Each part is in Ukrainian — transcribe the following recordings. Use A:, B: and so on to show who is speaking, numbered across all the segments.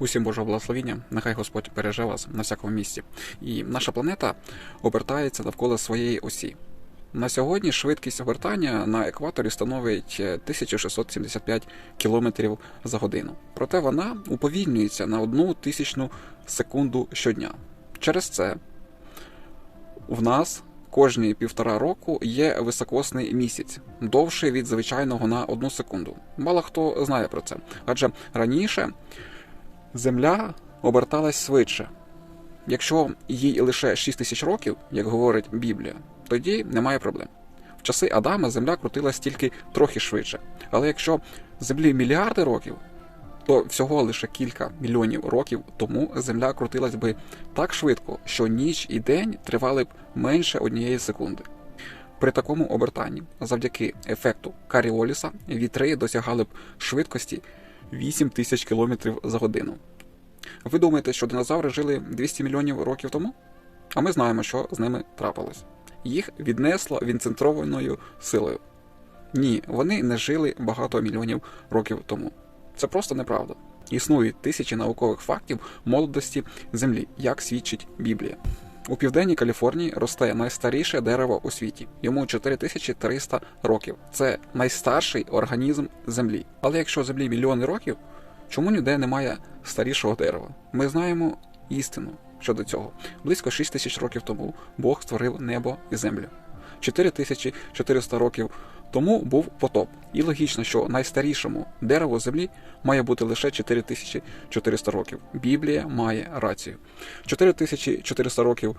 A: Усім Божого благословіння, нехай Господь береже вас на всякому місці. І наша планета обертається навколо своєї осі. На сьогодні швидкість обертання на екваторі становить е, 1675 км за годину. Проте вона уповільнюється на одну тисячну секунду щодня. Через це в нас кожні півтора року є високосний місяць, довший від звичайного на одну секунду. Мало хто знає про це, адже раніше Земля оберталась швидше. Якщо їй лише 6 тисяч років, як говорить Біблія, тоді немає проблем. В часи Адама Земля крутилась тільки трохи швидше. Але якщо Землі мільярди років, то всього лише кілька мільйонів років тому Земля крутилась би так швидко, що ніч і день тривали б менше однієї секунди. При такому обертанні, завдяки ефекту Каріоліса, вітри досягали б швидкості 8 тисяч км за годину. Ви думаєте, що динозаври жили 200 мільйонів років тому? А ми знаємо, що з ними трапилось. Їх віднесло відцентрованою силою. Ні, вони не жили багато мільйонів років тому. Це просто неправда. Існують тисячі наукових фактів молодості Землі, як свідчить Біблія. У південній Каліфорнії росте найстаріше дерево у світі. Йому 4300 років. Це найстарший організм Землі. Але якщо Землі мільйони років, чому ніде немає старішого дерева? Ми знаємо істину щодо цього. Близько 6 тисяч років тому Бог створив небо і землю. 4400 років тому був потоп. І логічно, що найстарішому дереву землі має бути лише 4400 років. Біблія має рацію. 4400 років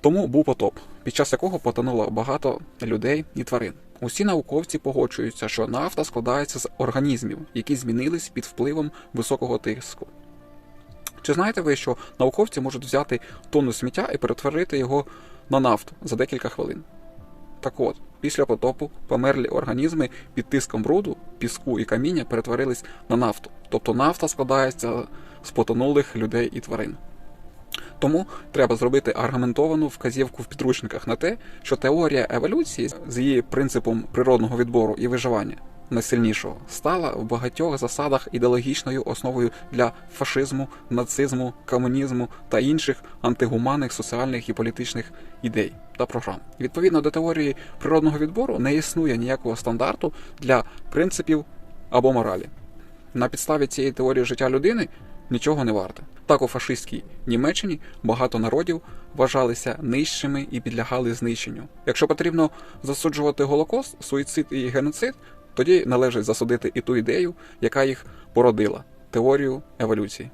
A: тому був потоп, під час якого потонуло багато людей і тварин. Усі науковці погоджуються, що нафта складається з організмів, які змінились під впливом високого тиску. Чи знаєте ви, що науковці можуть взяти тонну сміття і перетворити його на нафту за декілька хвилин? Так от, після потопу померлі організми під тиском бруду, піску і каміння перетворились на нафту. Тобто нафта складається з потонулих людей і тварин. Тому треба зробити аргументовану вказівку в підручниках на те, що теорія еволюції з її принципом природного відбору і виживання найсильнішого стала в багатьох засадах ідеологічною основою для фашизму, нацизму, комунізму та інших антигуманних соціальних і політичних ідей та програм. Відповідно до теорії природного відбору не існує ніякого стандарту для принципів або моралі. На підставі цієї теорії життя людини нічого не варте. Так у фашистській Німеччині багато народів вважалися нижчими і підлягали знищенню. Якщо потрібно засуджувати голокост, суїцид і геноцид, тоді належить засудити і ту ідею, яка їх породила теорію еволюції.